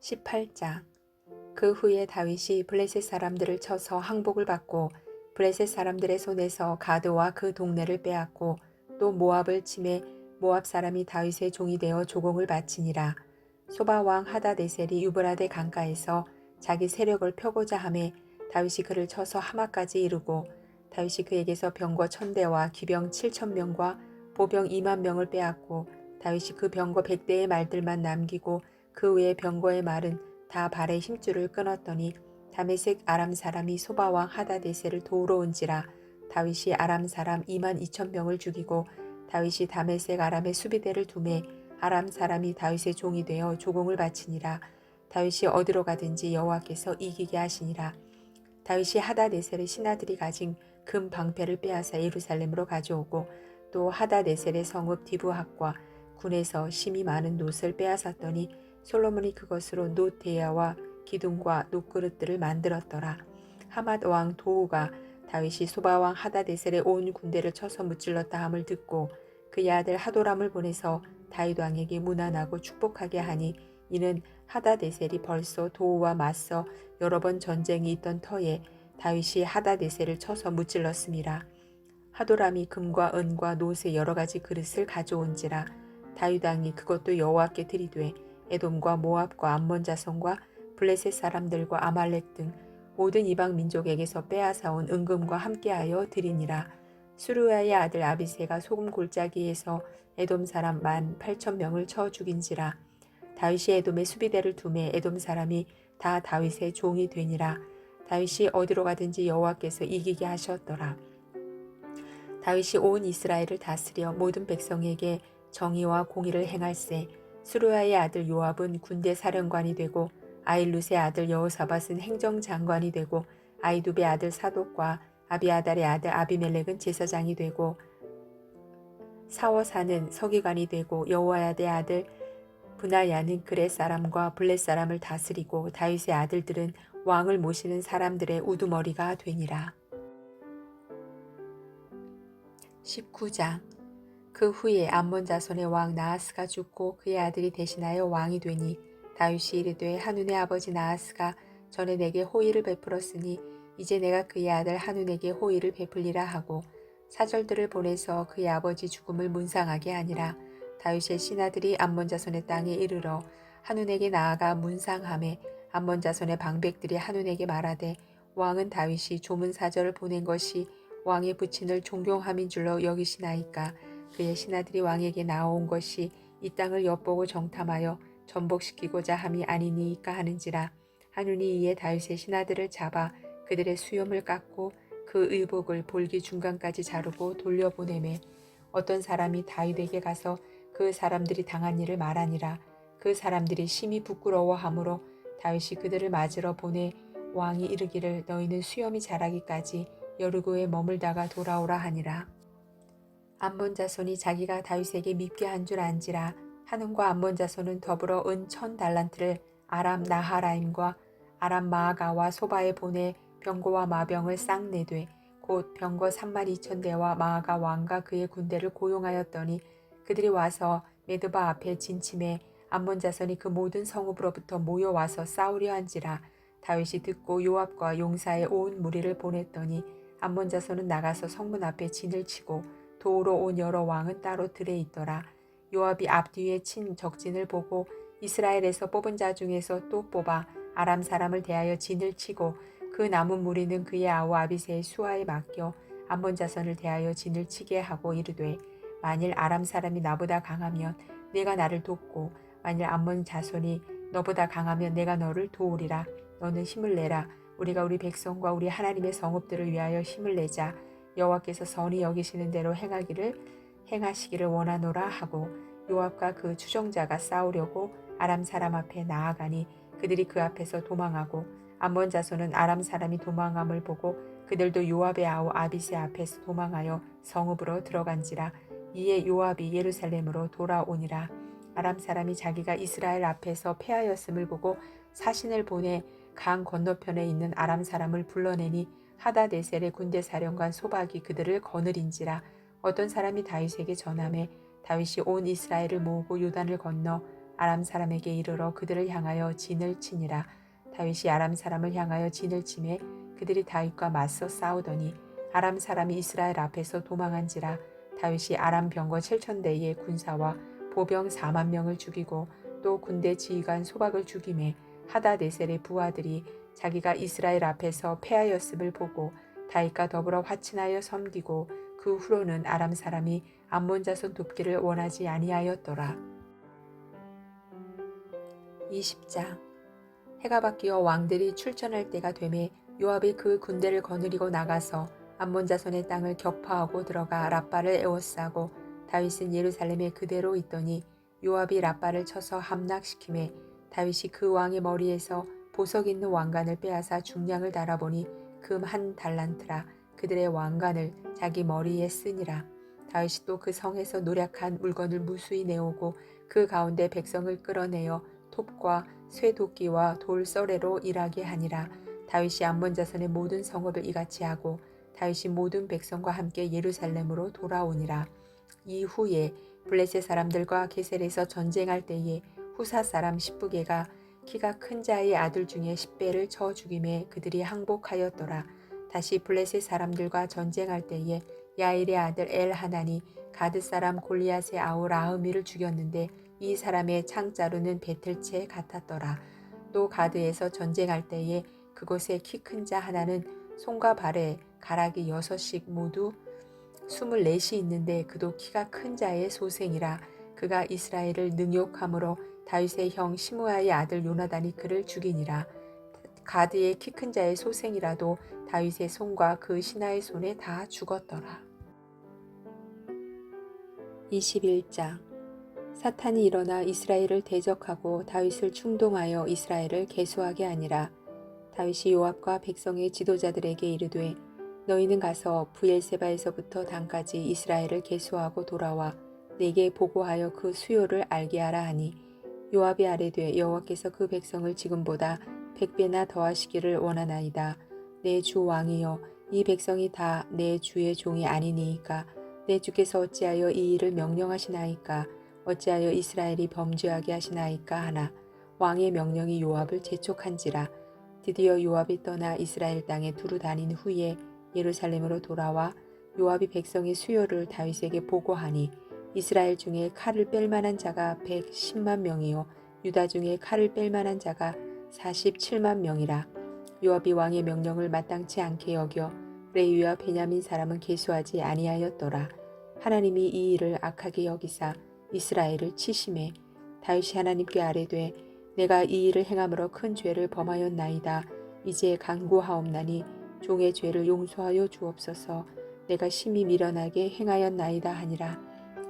18장. 그 후에 다윗이 블레셋 사람들을 쳐서 항복을 받고 블레셋 사람들의 손에서 가드와 그 동네를 빼앗고 또 모압을 침해 모압 사람이 다윗의 종이 되어 조공을 바치니라. 소바 왕 하다데셀이 유브라데 강가에서 자기 세력을 펴고자 하매 다윗이 그를 쳐서 하마까지 이르고 다윗이 그에게서 병거 천대와 기병 칠천 명과 보병 이만 명을 빼앗고 다윗이 그 병거 백대의 말들만 남기고 그 외의 병거의 말은 다 발의 힘줄을 끊었더니 다메섹 아람 사람이 소바왕 하다데셀을 도우러 온지라 다윗이 아람 사람 2만 2천 명을 죽이고 다윗이 다메섹 아람의 수비대를 두매 아람 사람이 다윗의 종이 되어 조공을 바치니라. 다윗이 어디로 가든지 여호와께서 이기게 하시니라. 다윗이 하다데셀의 신하들이 가진 금 방패를 빼앗아 예루살렘으로 가져오고 또 하다데셀의 성읍 디브학과 군에서 심이 많은 놋을 빼앗았더니 솔로몬이 그것으로 놋 대야와 기둥과 놋그릇들을 만들었더라. 하맛 왕 도우가 다윗이 소바 왕 하다데셀의 온 군대를 쳐서 무찔렀다 함을 듣고 그의 아들 하도람을 보내서 다윗 왕에게 무난하고 축복하게 하니 이는 하다데셀이 벌써 도우와 맞서 여러 번 전쟁이 있던 터에 다윗이 하다데셀을 쳐서 무찔렀습니다. 하도람이 금과 은과 놋의 여러 가지 그릇을 가져온지라 다윗 왕이 그것도 여호와께 드리되 에돔과 모압과 암몬 자손과 블레셋 사람들과 아말렉 등 모든 이방 민족에게서 빼앗아온 은금과 함께하여 드리니라. 수루야의 아들 아비세가 소금 골짜기에서 에돔 사람 만 8천 명을 쳐 죽인지라. 다윗이 에돔의 수비대를 두매 에돔 사람이 다 다윗의 종이 되니라. 다윗이 어디로 가든지 여호와께서 이기게 하셨더라. 다윗이 온 이스라엘을 다스려 모든 백성에게 정의와 공의를 행할세. 수루야의 아들 요압은 군대 사령관이 되고 아일룻의 아들 여호사밧은 행정장관이 되고 아이두베 아들 사독과 아비아달의 아들 아비멜렉은 제사장이 되고 사워사는 서기관이 되고 여호와야의 아들 분하야는 그렛 사람과 블렛 사람을 다스리고 다윗의 아들들은 왕을 모시는 사람들의 우두머리가 되니라. 19장 그 후에 암몬 자손의 왕 나하스가 죽고 그의 아들이 대신하여 왕이 되니 다윗이 이르되 한운의 아버지 나하스가 전에 내게 호의를 베풀었으니 이제 내가 그의 아들 한운에게 호의를 베풀리라 하고 사절들을 보내서 그의 아버지 죽음을 문상하게 하니라. 다윗의 신하들이 암몬 자손의 땅에 이르러 한운에게 나아가 문상함에 암몬 자손의 방백들이 한운에게 말하되 왕은 다윗이 조문 사절을 보낸 것이 왕의 부친을 존경함인 줄로 여기시나이까 그의 신하들이 왕에게 나온 것이 이 땅을 엿보고 정탐하여 전복시키고자 함이 아니니까 하는지라. 하누니 이에 다윗의 신하들을 잡아 그들의 수염을 깎고 그 의복을 볼기 중간까지 자르고 돌려보내매 어떤 사람이 다윗에게 가서 그 사람들이 당한 일을 말하니라. 그 사람들이 심히 부끄러워하므로 다윗이 그들을 맞으러 보내 왕이 이르기를 너희는 수염이 자라기까지 여르고에 머물다가 돌아오라 하니라 암몬 자손이 자기가 다윗에게 밉게 한 줄 안지라 하는과 암몬 자손은 더불어 은 천 달란트를 아람 나하라임과 아람 마아가와 소바에 보내 병거와 마병을 싹 내되 곧 병거 3만 2천 대와 마아가 왕과 그의 군대를 고용하였더니 그들이 와서 메드바 앞에 진침해 암몬 자손이 그 모든 성읍으로부터 모여 와서 싸우려 한지라 다윗이 듣고 요압과 용사의 온 무리를 보냈더니 암몬 자손은 나가서 성문 앞에 진을 치고 도우러 온 여러 왕은 따로 들에 있더라. 요압이 앞뒤에 친 적진을 보고 이스라엘에서 뽑은 자 중에서 또 뽑아 아람 사람을 대하여 진을 치고 그 남은 무리는 그의 아우 아비세의 수하에 맡겨 암몬 자손을 대하여 진을 치게 하고 이르되 만일 아람 사람이 나보다 강하면 내가 나를 돕고 만일 암몬 자손이 너보다 강하면 내가 너를 도우리라. 너는 힘을 내라. 우리가 우리 백성과 우리 하나님의 성읍들을 위하여 힘을 내자 여호와께서 선히 여기시는 대로 행하기를 행하시기를 원하노라 하고 요압과 그 추종자가 싸우려고 아람 사람 앞에 나아가니 그들이 그 앞에서 도망하고 암몬 자손은 아람 사람이 도망함을 보고 그들도 요압의 아우 아비세 앞에서 도망하여 성읍으로 들어간지라. 이에 요압이 예루살렘으로 돌아오니라. 아람 사람이 자기가 이스라엘 앞에서 패하였음을 보고 사신을 보내 강 건너편에 있는 아람 사람을 불러내니 하다데셀의 군대 사령관 소박이 그들을 거느린지라 어떤 사람이 다윗에게 전함해 다윗이 온 이스라엘을 모으고 요단을 건너 아람 사람에게 이르러 그들을 향하여 진을 치니라. 다윗이 아람 사람을 향하여 진을 치매 그들이 다윗과 맞서 싸우더니 아람 사람이 이스라엘 앞에서 도망한지라 다윗이 아람 병거 7천 대의 군사와 보병 4만 명을 죽이고 또 군대 지휘관 소박을 죽임에 하다네셀의 부하들이 자기가 이스라엘 앞에서 패하였음을 보고 다윗과 더불어 화친하여 섬기고 그 후로는 아람 사람이 암몬 자손 돕기를 원하지 아니하였더라. 20장 해가 바뀌어 왕들이 출전할 때가 되매 요압이 그 군대를 거느리고 나가서 암몬 자손의 땅을 격파하고 들어가 라빠를 에워싸고 다윗은 예루살렘에 그대로 있더니 요압이 라빠를 쳐서 함락시키매 다윗이 그 왕의 머리에서 보석 있는 왕관을 빼앗아 중량을 달아보니 금 한 달란트라 그들의 왕관을 자기 머리에 쓰니라. 다윗이 또 그 성에서 노력한 물건을 무수히 내오고 그 가운데 백성을 끌어내어 톱과 쇠도끼와 돌서래로 일하게 하니라. 다윗이 암몬 자손의 모든 성읍을 이같이 하고 다윗이 모든 백성과 함께 예루살렘으로 돌아오니라. 이후에 블레셋 사람들과 게셀에서 전쟁할 때에 후사 사람 십부게가 키가 큰 자의 아들 중에 10배를 쳐 죽임에 그들이 항복하였더라. 다시 블레셋 사람들과 전쟁할 때에 야일의 아들 엘 하나니 가드 사람 골리앗의 아우 라흐미를 죽였는데 이 사람의 창자루는 베틀채 같았더라. 또 가드에서 전쟁할 때에 그곳에 키큰 자 하나는 손과 발에 가락이 여섯씩 모두 스물넷이 있는데 그도 키가 큰 자의 소생이라 그가 이스라엘을 능욕함으로 다윗의 형 시므아의 아들 요나단이 그를 죽이니라. 가드의 키 큰 자의 소생이라도 다윗의 손과 그 신하의 손에 다 죽었더라. 21장. 사탄이 일어나 이스라엘을 대적하고 다윗을 충동하여 이스라엘을 계수하게 하니라. 다윗이 요압과 백성의 지도자들에게 이르되 너희는 가서 부엘세바에서부터 단까지 이스라엘을 계수하고 돌아와 내게 보고하여 그 수요를 알게 하라 하니 요압이 아뢰되 여호와께서 그 백성을 지금보다 백배나 더하시기를 원하나이다. 내 주 왕이여 이 백성이 다 내 주의 종이 아니니이까. 내 주께서 어찌하여 이 일을 명령하시나이까? 어찌하여 이스라엘이 범죄하게 하시나이까 하나? 왕의 명령이 요압을 재촉한지라. 드디어 요압이 떠나 이스라엘 땅에 두루 다닌 후에 예루살렘으로 돌아와 요압이 백성의 수요를 다윗에게 보고하니 이스라엘 중에 칼을 뺄 만한 자가 110만 명이요. 유다 중에 칼을 뺄 만한 자가 47만 명이라. 요압이 왕의 명령을 마땅치 않게 여겨 레위와 베냐민 사람은 계수하지 아니하였더라. 하나님이 이 일을 악하게 여기사 이스라엘을 치심해 다윗이 하나님께 아뢰되 내가 이 일을 행함으로 큰 죄를 범하였나이다. 이제 간구하옵나니 종의 죄를 용서하여 주옵소서. 내가 심히 미련하게 행하였나이다 하니라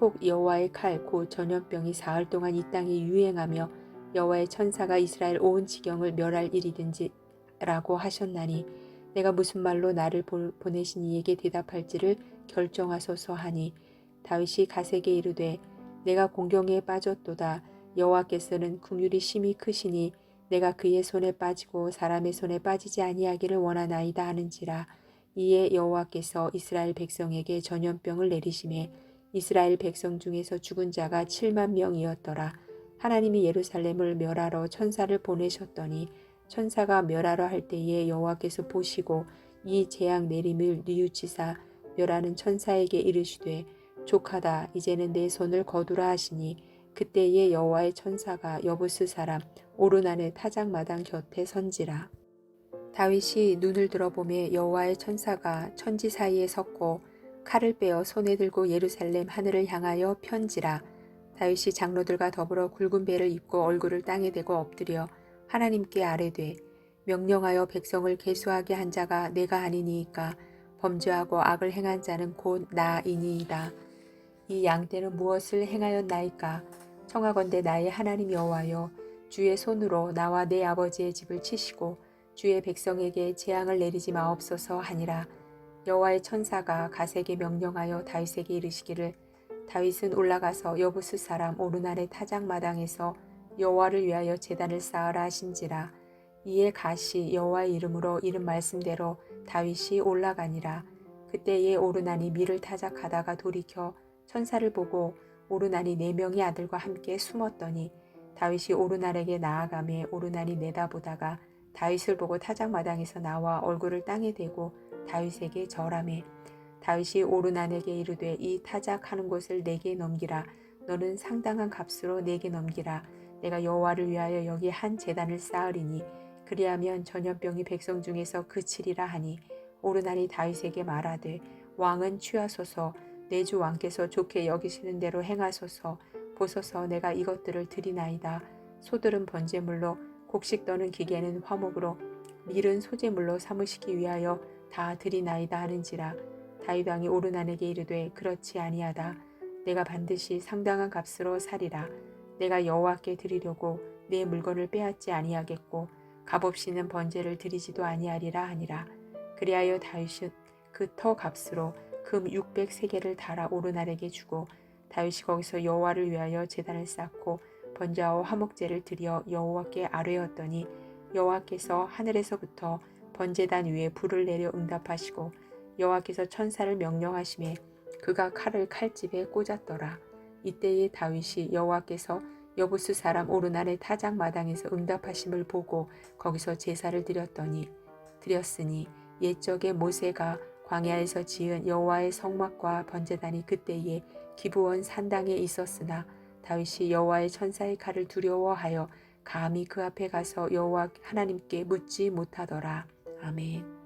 혹 여호와의 칼 곧 전염병이 사흘 동안 이 땅에 유행하며 여호와의 천사가 이스라엘 온 지경을 멸할 일이든지 라고 하셨나니 내가 무슨 말로 나를 보내신 이에게 대답할지를 결정하소서 하니 다윗이 가세게 이르되 내가 공경에 빠졌도다. 여호와께서는 궁율이 심히 크시니 내가 그의 손에 빠지고 사람의 손에 빠지지 아니하기를 원하나이다 하는지라 이에 여호와께서 이스라엘 백성에게 전염병을 내리심에 이스라엘 백성 중에서 죽은 자가 7만 명이었더라. 하나님이 예루살렘을 멸하러 천사를 보내셨더니 천사가 멸하러 할 때에 여호와께서 보시고 이 재앙 내림을 뉘우치사 멸하는 천사에게 이르시되 족하다 이제는 내 손을 거두라 하시니 그때에 여호와의 천사가 여부스 사람 오르난의 타작마당 곁에 선지라. 다윗이 눈을 들어보매 여호와의 천사가 천지 사이에 섰고 칼을 빼어 손에 들고 예루살렘 하늘을 향하여 편지라. 다윗이 장로들과 더불어 굵은 배를 입고 얼굴을 땅에 대고 엎드려 하나님께 아뢰되 명령하여 백성을 계수하게 한 자가 내가 아니니이까 범죄하고 악을 행한 자는 곧 나이니이다. 이 양떼는 무엇을 행하였나이까 청하건대 나의 하나님 여호와여 주의 손으로 나와 내 아버지의 집을 치시고 주의 백성에게 재앙을 내리지 마옵소서 하니라 여호와의 천사가 가세게 명령하여 다윗에게 이르시기를 다윗은 올라가서 여부스 사람 오르날의 타작 마당에서 여호와를 위하여 제단을 쌓으라 하신지라. 이에 가시 여호와의 이름으로 이른 말씀대로 다윗이 올라가니라. 그때에 오르난이 밀을 타작하다가 돌이켜 천사를 보고 오르난이 네 명의 아들과 함께 숨었더니 다윗이 오르날에게 나아가매 오르난이 내다보다가 다윗을 보고 타작 마당에서 나와 얼굴을 땅에 대고 다윗에게 절하매 다윗이 오르난에게 이르되 이 타작하는 곳을 내게 넘기라. 너는 상당한 값으로 내게 넘기라. 내가 여호와를 위하여 여기 한 제단을 쌓으리니 그리하면 전염병이 백성 중에서 그치리라 하니 오르난이 다윗에게 말하되 왕은 취하소서. 내 주 왕께서 좋게 여기시는 대로 행하소서. 보소서. 내가 이것들을 드리나이다. 소들은 번제물로 곡식 떠는 기계는 화목으로 밀은 소제물로 삼으시기 위하여 다 드리나이다 하는지라 다윗 왕이 오르난에게 이르되 그렇지 아니하다. 내가 반드시 상당한 값으로 사리라. 내가 여호와께 드리려고 내 물건을 빼앗지 아니하겠고 값없이는 번제를 드리지도 아니하리라 하니라. 그리하여 다윗은 그 터 값으로 금 600세겔을 달아 오르날에게 주고 다윗이 거기서 여호와를 위하여 제단을 쌓고 번제와 화목제를 드려 여호와께 아뢰었더니 여호와께서 하늘에서부터 번제단 위에 불을 내려 응답하시고 여호와께서 천사를 명령하심에 그가 칼을 칼집에 꽂았더라. 이때에 다윗이 여호와께서 여부스 사람 오르날의 타작 마당에서 응답하심을 보고 거기서 제사를 드렸더니 드렸으니 옛적에 모세가 광야에서 지은 여호와의 성막과 번제단이 그때에 기브온 산당에 있었으나 다윗이 여호와의 천사의 칼을 두려워하여 감히 그 앞에 가서 여호와 하나님께 묻지 못하더라. 아멘.